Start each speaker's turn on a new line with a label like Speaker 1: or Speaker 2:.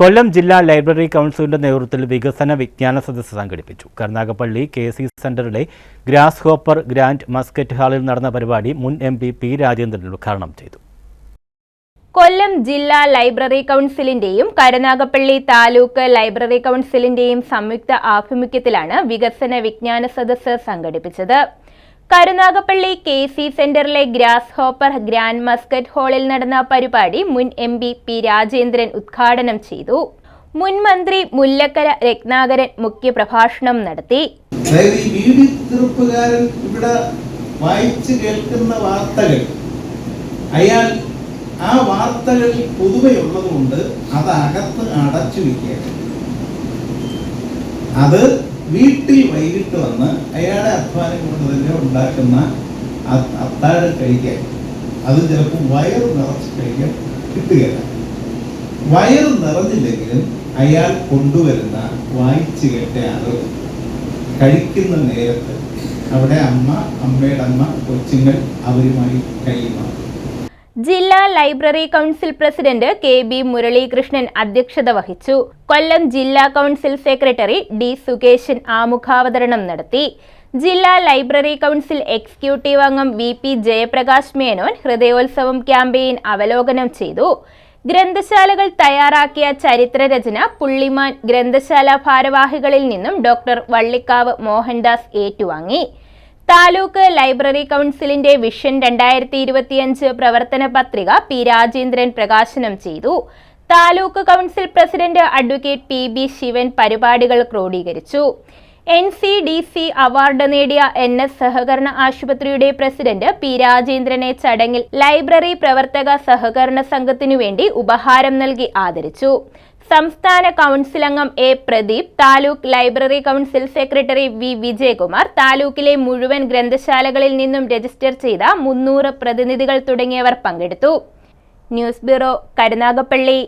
Speaker 1: കൊല്ലം ജില്ലാ ലൈബ്രറി കൗൺസിലിന്റെ നേതൃത്വത്തിൽ വികസന വിജ്ഞാന സദസ്സ് സംഘടിപ്പിച്ചു. കരുനാഗപ്പള്ളി കെ സി സെന്ററിലെ ഗ്രാസ് ഹോപ്പർ ഗ്രാൻഡ് മസ്കറ്റ് ഹാളിൽ നടന്ന പരിപാടി മുൻ എം പി പി രാജേന്ദ്രൻ ഉദ്ഘാടനം ചെയ്തു.
Speaker 2: കൊല്ലം ജില്ലാ ലൈബ്രറി കൗൺസിലിന്റെയും കരുനാഗപ്പള്ളി താലൂക്ക് ലൈബ്രറി കൗൺസിലിന്റെയും സംയുക്ത ആഭിമുഖ്യത്തിലാണ് വികസന വിജ്ഞാന സദസ്സ് സംഘടിപ്പിച്ചത്. കരുനാഗപ്പള്ളി കെ സി സെന്ററിലെ ഗ്രാസ് ഹോപ്പർ ഗ്രാൻഡ് മസ്കറ്റ് ഹാളിൽ നടന്ന പരിപാടി മുൻ എം പി പി രാജേന്ദ്രൻ ഉദ്ഘാടനം ചെയ്തു. മുൻ മന്ത്രി മുല്ലക്കര രത്നാകരൻ മുഖ്യപ്രഭാഷണം നടത്തി.
Speaker 3: ഇവിടെ വായിച്ചു കേൾക്കുന്ന വാർത്തകൾ അയാൾ ആ വാർത്തകളിൽ പുതുമയുള്ളത് കൊണ്ട് അത് അകത്ത് അടച്ചു വയ്ക്കുകയാണ് അത് വീട്ടിൽ വൈകിട്ട് വന്ന് അയാളെ അധ്വാനം കൊണ്ട് തന്നെ ഉണ്ടാക്കുന്ന അത്താഴം കഴിക്കാൻ. അത് ചിലപ്പോൾ വയറ് നിറച്ച് കഴിക്കാൻ കിട്ടുകയില്ല. വയറ് നിറഞ്ഞില്ലെങ്കിലും അയാൾ കൊണ്ടുവരുന്ന വായിച്ചു കേട്ട അറിവ്. കഴിക്കുന്ന നേരത്ത് അവിടെ അമ്മ അമ്മയുടെ അമ്മ കൊച്ചുങ്ങൾ അവരുമായി കഴിയുമാണ്
Speaker 2: ജില്ലാ library council president K B Muralikrishnan അധ്യക്ഷത വഹിച്ചു. കൊല്ലം ജില്ലാ കൗൺസിൽ സെക്രട്ടറി ഡി സുകേശൻ ആമുഖാവതരണം നടത്തി. ജില്ലാ ലൈബ്രറി കൗൺസിൽ എക്സിക്യൂട്ടീവ് അംഗം വി പി ജയപ്രകാശ് മേനോൻ ഹൃദയോത്സവം ക്യാമ്പയിൻ അവലോകനം ചെയ്തു. ഗ്രന്ഥശാലകൾ തയ്യാറാക്കിയ ചരിത്രരചന പുള്ളിമാൻ ഗ്രന്ഥശാല ഭാരവാഹികളിൽ നിന്നും ഡോക്ടർ വള്ളിക്കാവ് മോഹൻദാസ് ഏറ്റുവാങ്ങി. താലൂക്ക് ലൈബ്രറി കൗൺസിലിന്റെ വിഷൻ രണ്ടായിരത്തി ഇരുപത്തിയഞ്ച് പ്രവർത്തന പത്രിക പി രാജേന്ദ്രൻ പ്രകാശനം ചെയ്തു. Taluk council president advocate P B Sivan പരിപാടികൾ ക്രോഡീകരിച്ചു. N C D C award നേടിയ എൻ എസ് സഹകരണ ആശുപത്രിയുടെ പ്രസിഡന്റ് പി രാജേന്ദ്രനെ ചടങ്ങിൽ ലൈബ്രറി പ്രവർത്തക സഹകരണ സംഘത്തിനു വേണ്ടി ഉപഹാരം നൽകി ആദരിച്ചു. സംസ്ഥാന കൗൺസിൽ അംഗം A Pradeep taluk library council secretary V Vijayakumar താലൂക്കിലെ മുഴുവൻ ഗ്രന്ഥശാലകളിൽ നിന്നും രജിസ്റ്റർ ചെയ്ത മുന്നൂറ് പ്രതിനിധികൾ തുടങ്ങിയവർ പങ്കെടുത്തു. News bureau Karunagappally.